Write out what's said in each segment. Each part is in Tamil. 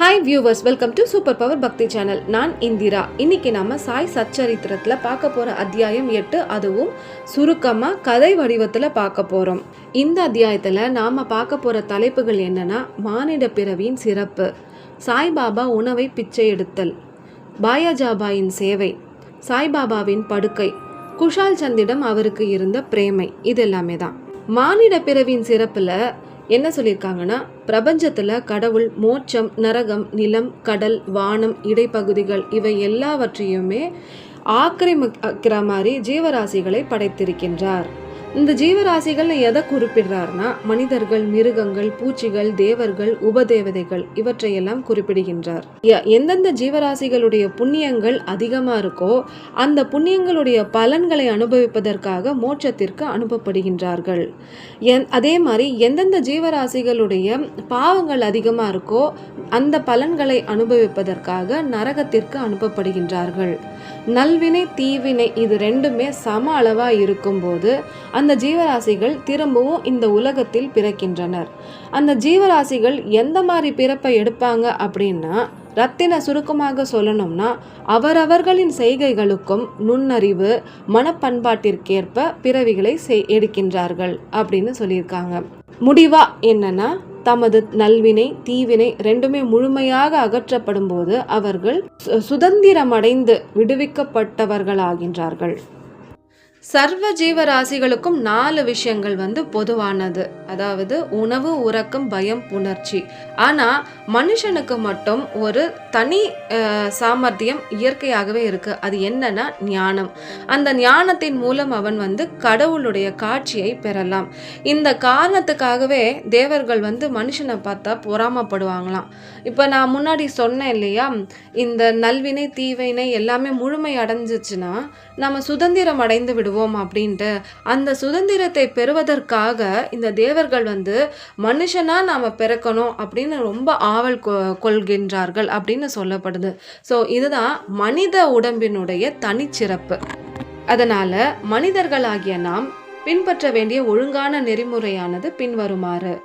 Hi viewers welcome to super power Bhakti channel நான் இந்திரா. இன்னைக்கு நாம சாய் சச்சரித்திரத்தில் பார்க்க போற அத்தியாயம் எட்டு. அதுவும் சுருக்கமா கதை வடிவத்தில் பார்க்க போறோம். இந்த அத்தியாயத்தில் நாம பார்க்க போற தலைப்புகள் என்னன்னா மானிட பிறவியின் சிறப்பு சாய்பாபா உணவை பிச்சை எடுத்தல் பாயாஜாபாயின் சேவை சாய்பாபாவின் படுக்கை குஷால் சந்திடம் அவருக்கு இருந்த பிரேமை. இது எல்லாமே தான். மானிட பிறவியின் சிறப்பில் என்ன சொல்லியிருக்காங்கன்னா பிரபஞ்சத்தில் கடவுள் மோட்சம் நரகம் நிலம் கடல் வானம் இடைப்பகுதிகள் இவை எல்லாவற்றையுமே ஆக்கிரமிக்கிற மாதிரி ஜீவராசிகளை படைத்திருக்கின்றார். இந்த ஜீவராசிகள் எதை குறிப்பிடுறாருன்னா மனிதர்கள் மிருகங்கள் பூச்சிகள் தேவர்கள் உபதேவதைகள் இவற்றையெல்லாம் குறிப்பிடுகின்றார். எ- எந்தெந்த ஜீவராசிகளுடைய புண்ணியங்கள் அதிகமாக இருக்கோ அந்த புண்ணியங்களுடைய பலன்களை அனுபவிப்பதற்காக மோட்சத்திற்கு அனுப்பப்படுகின்றார்கள். அதே மாதிரி எந்தெந்த ஜீவராசிகளுடைய பாவங்கள் அதிகமாக இருக்கோ அந்த பலன்களை அனுபவிப்பதற்காக நரகத்திற்கு அனுப்பப்படுகின்றார்கள். நல்வினை தீவினை இது ரெண்டுமே சம அளவா இருக்கும்போது அந்த ஜீவராசிகள் திரும்பவும் இந்த உலகத்தில் பிறக்கின்றனர். அந்த ஜீவராசிகள் எந்த மாதிரி பிறப்பை எடுப்பாங்க அப்படின்னா ரத்தின சுருக்கமாக சொல்லணும்னா அவரவர்களின் செய்கைகளுக்கும் நுண்ணறிவு மனப்பண்பாட்டிற்கேற்ப பிறவிகளை செய் எடுக்கின்றார்கள் அப்படின்னு சொல்லியிருக்காங்க. முடிவா என்னன்னா தமது நல்வினை தீவினை ரெண்டுமே முழுமையாக அகற்றப்படும் போது அவர்கள் சு- சுதந்திரமடைந்து விடுவிக்கப்பட்டவர்களாகின்றார்கள். சர்வ ஜீவராசிகளுக்கும் நாலு விஷயங்கள் வந்து பொதுவானது. அதாவது உணவு உறக்கம் பயம் புணர்ச்சி ஆனா மனுஷனுக்கு மட்டும் ஒரு தனி சாமர்த்தியம் இயற்கையாகவே இருக்கு. அது என்னன்னா ஞானம். அந்த ஞானத்தின் மூலம் அவன் வந்து கடவுளுடைய காட்சியை பெறலாம். இந்த காரணத்துக்காகவே தேவர்கள் வந்து மனுஷனை பார்த்தா பொறாமப்படுவாங்களாம். இப்போ நான் முன்னாடி சொன்னேன் இல்லையா இந்த நல்வினை தீவினை எல்லாமே முழுமை அடைஞ்சிச்சுன்னா நம்ம சுதந்திரம் அடைந்து விடுவோம். அப்படின்ட்டு அந்த சுதந்திரத்தை பெறுவதற்காக இந்த தேவர்கள் வந்து மனுஷனாக நாம் பிறக்கணும் அப்படின்னு ரொம்ப ஆவல் கொ- கொள்கின்றார்கள் அப்படின்னு சொல்லப்படுது. ஸோ இதுதான் மனித உடம்பினுடைய தனிச்சிறப்பு. அதனால் மனிதர்களாகிய நாம் பின்பற்ற வேண்டிய ஒழுங்கான நெறிமுறையானது பின்வருமாறு.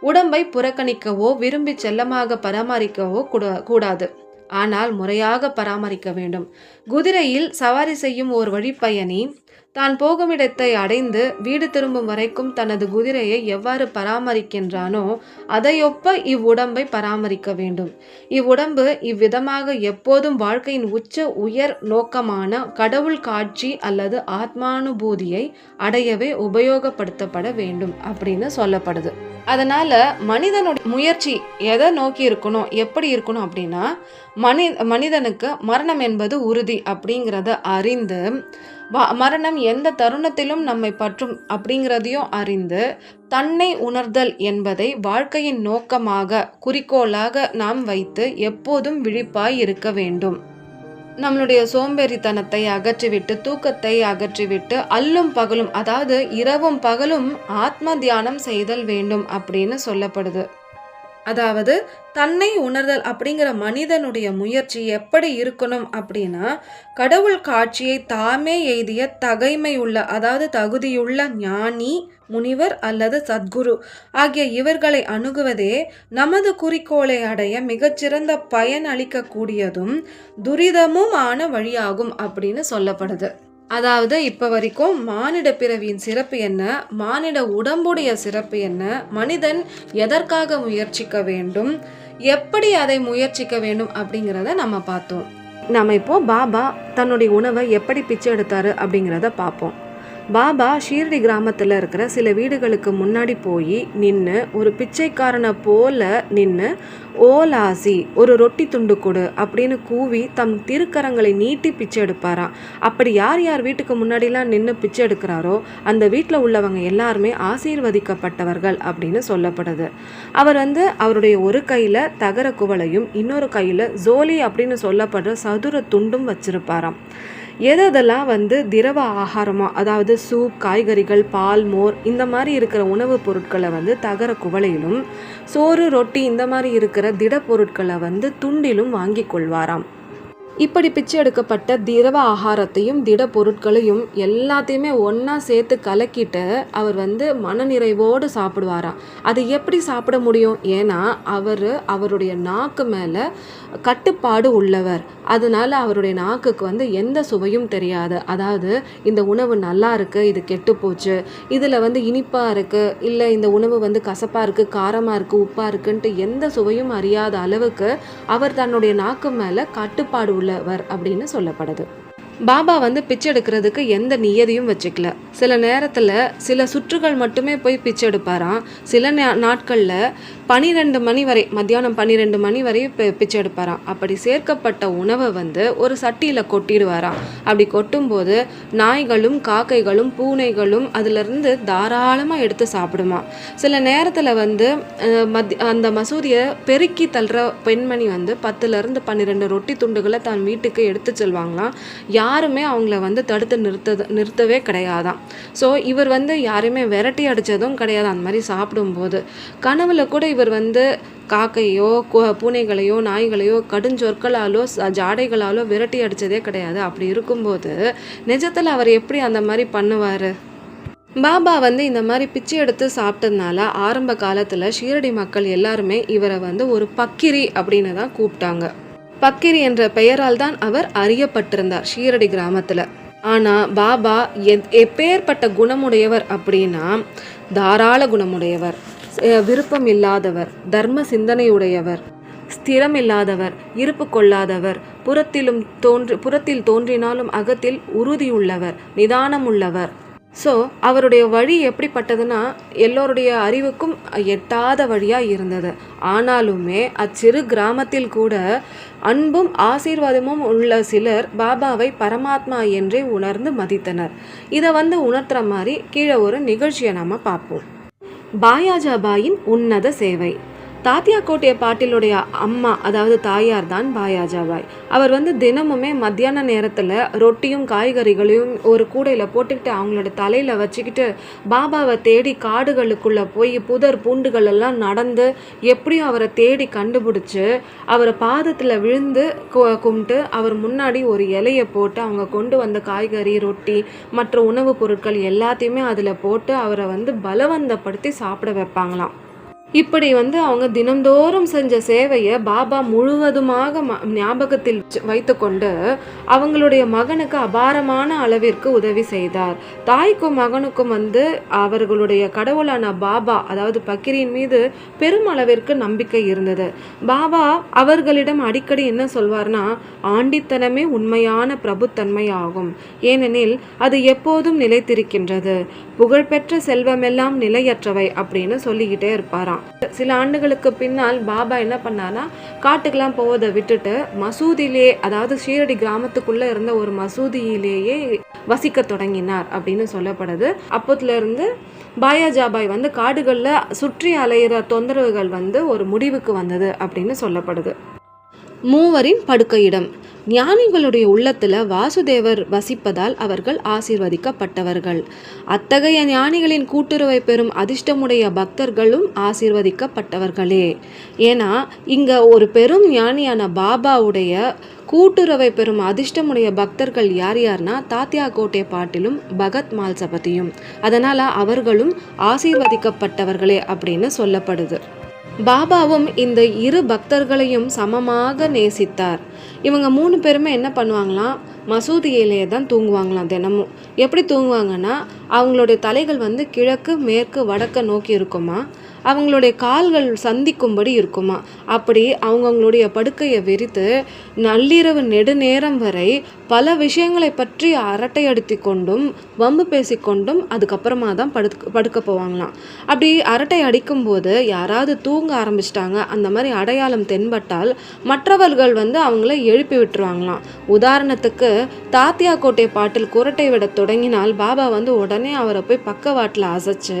உடம்பை புறக்கணிக்கவோ விரும்பி செல்லமாக பராமரிக்கவோ கூட- கூடாது. ஆனால் முறையாக பராமரிக்க வேண்டும். குதிரையில் சவாரி செய்யும் ஒரு வழிப்பயணி தான் போகும் இடத்தை அடைந்து வீடு திரும்பும் வரைக்கும் தனது குதிரையை எவ்வாறு பராமரிக்கின்றானோ அதையொப்ப இவ்வுடம்பை பராமரிக்க வேண்டும். இவ்வுடம்பு இவ்விதமாக எப்போதும் வாழ்க்கையின் உச்ச உயர் நோக்கமான கடவுள் காட்சி அல்லது ஆத்மானுபூதியை அடையவே உபயோகப்படுத்தப்பட வேண்டும் அப்படின்னு சொல்லப்படுது. அதனால் மனிதனுடைய முயற்சி எதை நோக்கி இருக்கணும் எப்படி இருக்கணும் அப்படின்னா மனி மனிதனுக்கு மரணம் என்பது உறுதி அப்படிங்கிறத அறிந்து வ- மரணம் எந்த தருணத்திலும் நம்மை பற்றும் அப்படிங்கிறதையும் அறிந்து தன்னை உணர்தல் என்பதை வாழ்க்கையின் நோக்கமாக குறிக்கோளாக நாம் வைத்து எப்போதும் விழிப்பாய் இருக்க வேண்டும். நம்மளுடைய சோம்பேறித்தனத்தை அகற்றிவிட்டு தூக்கத்தை அகற்றிவிட்டு அல்லும் பகலும் அதாவது இரவும் பகலும் ஆத்ம தியானம் செய்தல் வேண்டும் அப்படின்னு சொல்லப்படுது. அதாவது தன்னை உணர்தல் அப்படிங்கிற மனிதனுடைய முயற்சி எப்படி இருக்கணும் அப்படின்னா கடவுள் காட்சியை தாமே எய்திய தகைமையுள்ள அதாவது தகுதியுள்ள ஞானி முனிவர் அல்லது சத்குரு ஆகிய இவர்களை அணுகுவதே நமது குறிக்கோளை அடைய மிகச்சிறந்த பயன் அளிக்கக்கூடியதும் துரிதமும் ஆன வழியாகும் அப்படின்னு சொல்லப்படுது. அதாவது இப்போ வரைக்கும் மானிட பிறவியின் சிறப்பு என்ன? மானிட உடம்புடைய சிறப்பு என்ன? மனிதன் எதற்காக முயற்சிக்க வேண்டும்? எப்படி அதை முயற்சிக்க வேண்டும் அப்படிங்கிறத நம்ம பார்த்தோம். நம்ம இப்போ பாபா தன்னுடைய உணவை எப்படி பிச்சை எடுத்தாரு அப்படிங்கிறத பார்ப்போம். பாபா ஷீர்டி கிராமத்தில் இருக்கிற சில வீடுகளுக்கு முன்னாடி போய் நின்று ஒரு பிச்சைக்காரனை போல நின்று ஓலாசி ஒரு ரொட்டி துண்டு கொடு அப்படின்னு கூவி தம் திருக்கரங்களை நீட்டி பிச்சை எடுப்பாராம். அப்படி யார் யார் வீட்டுக்கு முன்னாடிலாம் நின்று பிச்சை எடுக்கிறாரோ அந்த வீட்டில் உள்ளவங்க எல்லாருமே ஆசீர்வதிக்கப்பட்டவர்கள் அப்படின்னு சொல்லப்படுது. அவர் வந்து அவருடைய ஒரு கையில் தகர குவளையும் இன்னொரு கையில் ஜோலி அப்படின்னு சொல்லப்படுற சதுர துண்டும் வச்சிருப்பாராம். எதெல்லாம் வந்து திரவ ஆகாரமாக அதாவது சூப் காய்கறிகள் பால் மோர் இந்த மாதிரி இருக்கிற உணவுப் பொருட்களை வந்து தகர குவளையிலும் சோறு ரொட்டி இந்த மாதிரி இருக்கிற திடப்பொருட்களை வந்து துண்டிலும் வாங்கி கொள்வாராம். இப்படி பிச்சை எடுக்கப்பட்ட திரவ ஆகாரத்தையும் திட பொருட்களையும் எல்லாத்தையுமே ஒன்றா சேர்த்து கலக்கிட்டு அவர் வந்து மனநிறைவோடு சாப்பிடுவாராம். அது எப்படி சாப்பிட முடியும்? ஏன்னா அவர் அவருடைய நாக்கு மேலே கட்டுப்பாடு உள்ளவர். அதனால அவருடைய நாக்குக்கு வந்து எந்த சுவையும் தெரியாது. அதாவது இந்த உணவு நல்லா இருக்குது இது கெட்டு போச்சு இதில் வந்து இனிப்பாக இருக்குது இல்லை இந்த உணவு வந்து கசப்பாக இருக்குது காரமாக இருக்குது உப்பாக இருக்குன்ட்டு எந்த சுவையும் அறியாத அளவுக்கு அவர் தன்னுடைய நாக்கு மேலே கட்டுப்பாடு உள்ளவர் அப்படின்னு சொல்லப்படுது. பாபா வந்து பிச்சை எடுக்கிறதுக்கு எந்த நியதியும் வச்சுக்கல. சில நேரத்தில் சில சுற்றுகள் மட்டுமே போய் பிச்சை எடுப்பாராம். சில நா- பனிரெண்டு மணி வரை மத்தியானம் பன்னிரெண்டு மணி வரை பிச்சை எடுப்பாராம். அப்படி சேர்க்கப்பட்ட உணவை வந்து ஒரு சட்டியில் கொட்டிடுவாராம். அப்படி கொட்டும்போது நாய்களும் காக்கைகளும் பூனைகளும் அதிலிருந்து தாராளமாக எடுத்து சாப்பிடுமா சில நேரத்தில் வந்து மத் அந்த மசூதியை பெருக்கி தள்ளுற பெண்மணி வந்து பத்துலேருந்து பன்னிரெண்டு ரொட்டி துண்டுகளை தான் வீட்டுக்கு எடுத்து செல்வாங்களாம். யாருமே அவங்கள வந்து தடுத்து நிறுத்த நிறுத்தவே கிடையாதான் ஸோ இவர் வந்து யாரையுமே விரட்டி அடித்ததும் கிடையாது அந்த மாதிரி சாப்பிடும்போது. கனவில் கூட இவர் வந்து காக்கையோ கு- பூனைகளையோ நாய்களையோ கடுஞ்சொற்களாலோ ஜாடைகளாலோ விரட்டி அடித்ததே கிடையாது. அப்படி இருக்கும்போது நிஜத்தில் அவர் எப்படி அந்த மாதிரி பண்ணுவார்? பாபா வந்து இந்த மாதிரி பிச்சை எடுத்து சாப்பிட்டதுனால ஆரம்ப காலத்தில் ஷீரடி மக்கள் எல்லாருமே இவரை வந்து ஒரு பக்கிரி அப்படின்னு தான் கூப்பிட்டாங்க. பக்கிரி என்ற பெயரால் தான் அவர் அறியப்பட்டிருந்தார் ஷீரடி கிராமத்தில். ஆனால் பாபா எத் எப்பேற்பட்ட குணமுடையவர் அப்படின்னா தாராள குணமுடையவர் விருப்பம் இல்லாதவர் தர்ம சிந்தனையுடையவர் ஸ்திரம் இல்லாதவர் இருப்பு கொள்ளாதவர் புறத்திலும் தோன்றி புறத்தில் தோன்றினாலும் அகத்தில் உறுதியுள்ளவர் நிதானம் உள்ளவர் ஸோ அவருடைய வழி எப்படிப்பட்டதுன்னா எல்லோருடைய அறிவுக்கும் எட்டாத வழியாக இருந்தது. ஆனாலுமே அச்சிறு கிராமத்தில் கூட அன்பும் ஆசீர்வாதமும் உள்ள சிலர் பாபாவை பரமாத்மா என்றே உணர்ந்து மதித்தனர். இதை வந்து உணர்த்துற மாதிரி கீழே ஒரு நிகழ்ச்சியை நாம் பார்ப்போம். பாயாஜாபாயின் உன்னத சேவை. தாத்தியா கோட்டைய பாட்டிலுடைய அம்மா அதாவது தாயார் தான் பாயாஜாபாய் அவர் வந்து தினமுமே மத்தியான நேரத்தில் ரொட்டியும் காய்கறிகளையும் ஒரு கூடையில் போட்டுக்கிட்டு அவங்களோட தலையில் வச்சுக்கிட்டு பாபாவை தேடி காடுகளுக்குள்ளே போய் புதர் பூண்டுகள் எல்லாம் நடந்து எப்படியும் அவரை தேடி கண்டுபிடிச்சு அவரை பாதத்தில் விழுந்து கும்பிட்டு அவர் முன்னாடி ஒரு இலையை போட்டு அவங்க கொண்டு வந்த காய்கறி ரொட்டி மற்ற உணவுப் பொருட்கள் எல்லாத்தையுமே அதில் போட்டு அவரை வந்து பலவந்தப்படுத்தி சாப்பிட வைப்பாங்களாம். இப்படி வந்து அவங்க தினந்தோறும் செஞ்ச சேவையை பாபா முழுவதுமாக ம- ஞாபகத்தில் வைத்துக்கொண்டு அவங்களுடைய மகனுக்கு அபாரமான அளவிற்கு உதவி செய்தார். தாய்க்கும் மகனுக்கும் வந்து அவர்களுடைய கடவுளான பாபா அதாவது பக்கிரியின் மீது பெரும் அளவிற்கு நம்பிக்கை இருந்தது. பாபா அவர்களிடம் அடிக்கடி என்ன சொல்வார்னா ஆண்டித்தனமே உண்மையான பிரபுத்தன்மை ஆகும் ஏனெனில் அது எப்போதும் நிலைத்திருக்கின்றது. புகழ்பெற்ற செல்வமெல்லாம் நிலையற்றவை அப்படின்னு சொல்லிக்கிட்டே இருப்பாராம். சில ஆண்டுகளுக்கு பின்னால் பாபா என்ன பண்ணார்னா காட்டுக்கெல்லாம் போவதை விட்டுட்டு மசூதியிலே அதாவது ஷீரடி கிராமத்துக்குள்ள இருந்த ஒரு மசூதியிலேயே வசிக்க தொடங்கினார் அப்படின்னு சொல்லப்படுது. அப்போத்துல இருந்து பாயாஜாபாய் வந்து காடுகளில் சுற்றி அலையிற தொந்தரவுகள் வந்து ஒரு முடிவுக்கு வந்தது அப்படின்னு சொல்லப்படுது. மூவரின் படுக்கையிடம். ஞானிகளுடைய உள்ளத்தில் வாசுதேவர் வசிப்பதால் அவர்கள் ஆசீர்வதிக்கப்பட்டவர்கள். அத்தகைய ஞானிகளின் கூட்டுறவை பெறும் அதிர்ஷ்டமுடைய பக்தர்களும் ஆசீர்வதிக்கப்பட்டவர்களே. ஏன்னா இங்க ஒரு பெரும் ஞானியான பாபாவுடைய கூட்டுறவை பெறும் அதிர்ஷ்டமுடைய பக்தர்கள் யார் யார்னா தாத்தியா கோட்டை பாட்டிலும் பகத் மால்சபதியும் அதனால் அவர்களும் ஆசீர்வதிக்கப்பட்டவர்களே அப்படின்னு சொல்லப்படுது. பாபாவும் இந்த இரு பக்தர்களையும் சமமாக நேசித்தார். இவங்க மூணு பேருமே என்ன பண்ணுவாங்களாம்? மசூதியிலேயே தான் தூங்குவாங்களாம் தினமும். எப்படி தூங்குவாங்கன்னா அவங்களுடைய தலைகள் வந்து கிழக்கு மேற்கு வடக்க நோக்கி இருக்குமா? அவங்களுடைய கால்கள் சந்திக்கும்படி இருக்குமா? அப்படி அவங்கவுங்களுடைய படுக்கையை விரித்து நள்ளிரவு நெடுநேரம் வரை பல விஷயங்களை பற்றி அரட்டை அடித்து கொண்டும் வம்பு பேசிக்கொண்டும் அதுக்கப்புறமா தான் படுக்க படுக்க போவாங்களாம். அப்படி அரட்டை அடிக்கும்போது யாராவது தூங்க ஆரம்பிச்சிட்டாங்க அந்த மாதிரி அடையாளம் தென்பட்டால் மற்றவர்கள் வந்து அவங்கள எழுப்பி விட்டுருவாங்களாம். உதாரணத்துக்கு தாத்தியா கோட்டை பாட்டில் குரட்டை விட தொடங்கினால் பாபா வந்து உடனே அவரை போய் பக்கவாட்டில் அசைச்சு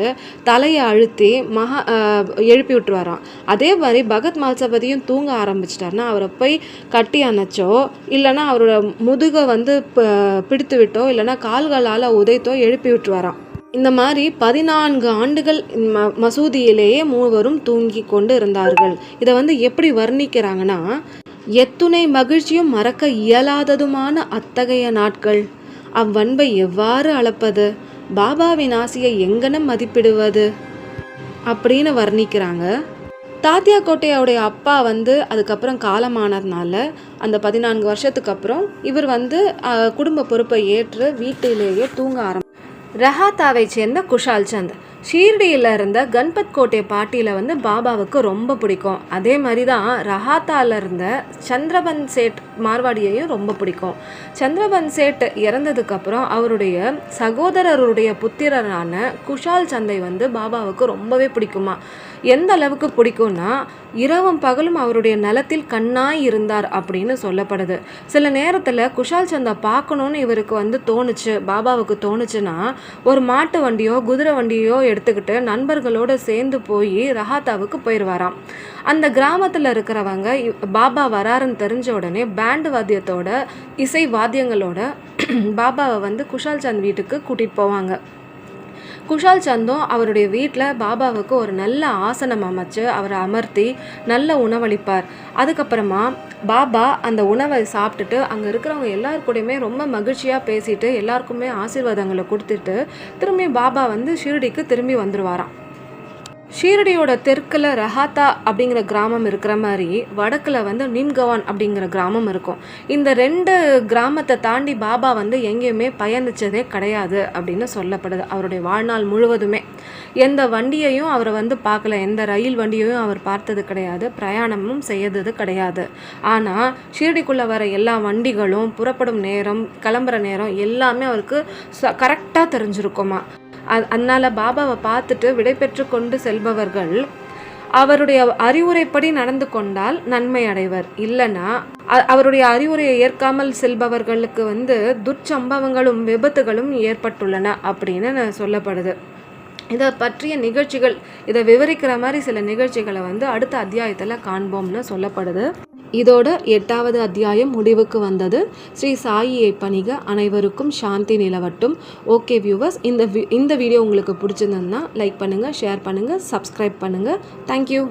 தலையை அழுத்தி மகா எழுப்பி விட்டுருவாராம். அதே மாதிரி பகத் மால்சபதியும் தூங்க ஆரம்பிச்சிட்டாருன்னா அவரை போய் கட்டி அணைச்சோ இல்லைன்னா அவரோட முதுகை வந்து ப- பிடித்து விட்டோ இல்லைன்னா கால்களால் உதைத்தோ எழுப்பி விட்டுருவாராம். இந்த மாதிரி பதினான்கு ஆண்டுகள் ம மசூதியிலேயே மூவரும் தூங்கி கொண்டு இருந்தார்கள். இதை வந்து எப்படி வர்ணிக்கிறாங்கன்னா எத்துணை மகிழ்ச்சியும் மறக்க இயலாததுமான அத்தகைய நாட்கள். அவ்வன்பை எவ்வாறு அளப்பது? பாபாவின் ஆசையை எங்கனம் மதிப்பிடுவது? அப்படின்னு வர்ணிக்கிறாங்க. தாத்தியா கோட்டையோடைய அப்பா வந்து அதுக்கப்புறம் காலமானதுனால அந்த பதினான்கு வருஷத்துக்கு அப்புறம் இவர் வந்து குடும்ப பொறுப்பை ஏற்று வீட்டிலேயே தூங்க ஆரம்பி ரஹாத்தாவை சேர்ந்த குஷால் சந்த். ஷீர்டியில் இருந்த கன்பத் கோட்டை பாட்டியில் வந்து பாபாவுக்கு ரொம்ப பிடிக்கும். அதே மாதிரி தான் ரஹாத்தால இருந்த சந்திரபன் சேட் மார்வாடியையும் ரொம்ப பிடிக்கும். சந்திரபன் சேட் இறந்ததுக்கப்புறம் அவருடைய சகோதரருடைய புத்திரரான குஷால் சந்தை வந்து பாபாவுக்கு ரொம்பவே பிடிக்குமா? எந்த அளவுக்கு பிடிக்கும்னா இரவும் பகலும் அவருடைய நலத்தில் கண்ணாய் இருந்தார் அப்படின்னு சொல்லப்படுது. சில நேரத்தில் குஷால் சந்தா பார்க்கணுன்னு இவருக்கு வந்து தோணுச்சு பாபாவுக்கு தோணுச்சுன்னா ஒரு மாட்டு வண்டியோ குதிரை வண்டியோ எடுத்துக்கிட்டு நண்பர்களோடு சேர்ந்து போய் ரஹாத்தாவுக்கு போயிடுவாராம் அந்த கிராமத்தில் இருக்கிறவங்க பாபா வராருன்னு தெரிஞ்ச உடனே பேண்டு வாத்தியத்தோட இசை வாத்தியங்களோட பாபாவை வந்து குஷால் சந்த் வீட்டுக்கு கூட்டிகிட்டு போவாங்க. குஷால் சந்தும் அவருடைய வீட்டில் பாபாவுக்கு ஒரு நல்ல ஆசனம் அமைச்சு அவரை அமர்த்தி நல்ல உணவளிப்பார். அதுக்கப்புறமா பாபா அந்த உணவை சாப்பிட்டுட்டு அங்கே இருக்கிறவங்க எல்லார் கூடயுமே ரொம்ப மகிழ்ச்சியாக பேசிட்டு எல்லாருக்குமே ஆசீர்வாதங்களை கொடுத்துட்டு திரும்பி பாபா வந்து ஷிரடிக்கு திரும்பி வந்துடுவாராம் ஷீரடியோட தெற்கில் ரஹாத்தா அப்படிங்கிற கிராமம் இருக்கிற மாதிரி வடக்கில் வந்து நிம்கவான் அப்படிங்கிற கிராமம் இருக்கும். இந்த ரெண்டு கிராமத்தை தாண்டி பாபா வந்து எங்கேயுமே பயணித்ததே கிடையாது அப்படின்னு சொல்லப்படுது. அவருடைய வாழ்நாள் முழுவதுமே. எந்த வண்டியையும் அவர் வந்து பார்க்கல. எந்த ரயில் வண்டியையும் அவர் பார்த்தது கிடையாது. பிரயாணமும் செய்தது கிடையாது. ஆனால் ஷீரடிக்குள்ளே வர எல்லா வண்டிகளும் புறப்படும் நேரம் கிளம்புற நேரம் எல்லாமே அவருக்கு கரெக்டாக தெரிஞ்சிருக்குமா? அதனால் பாபாவை பார்த்துட்டு விடைபெற்று கொண்டு செல்பவர்கள் அவருடைய அறிவுரைப்படி நடந்து கொண்டால் நன்மை அடைவர். இல்லைன்னா அ- அவருடைய அறிவுரையை ஏற்காமல் செல்பவர்களுக்கு வந்து துர்ச்சம்பவங்களும் விபத்துகளும் ஏற்பட்டுள்ளன அப்படின்னு சொல்லப்படுது. இதை பற்றிய நிகழ்ச்சிகள் இதை விவரிக்கிற மாதிரி சில நிகழ்ச்சிகளை வந்து அடுத்த அத்தியாயத்தில் காண்போம்னு சொல்லப்படுது. இதோட எட்டாவது அத்தியாயம் முடிவுக்கு வந்தது. ஸ்ரீ சாயியை பணிக அனைவருக்கும் சாந்தி நிலவட்டும். ஓகே வியூவர்ஸ் இந்த இந்த வீடியோ உங்களுக்கு பிடிச்சிருந்ததுன்னா லைக் பண்ணுங்கள் ஷேர் பண்ணுங்கள் சப்ஸ்கிரைப் பண்ணுங்கள் தேங்க்யூ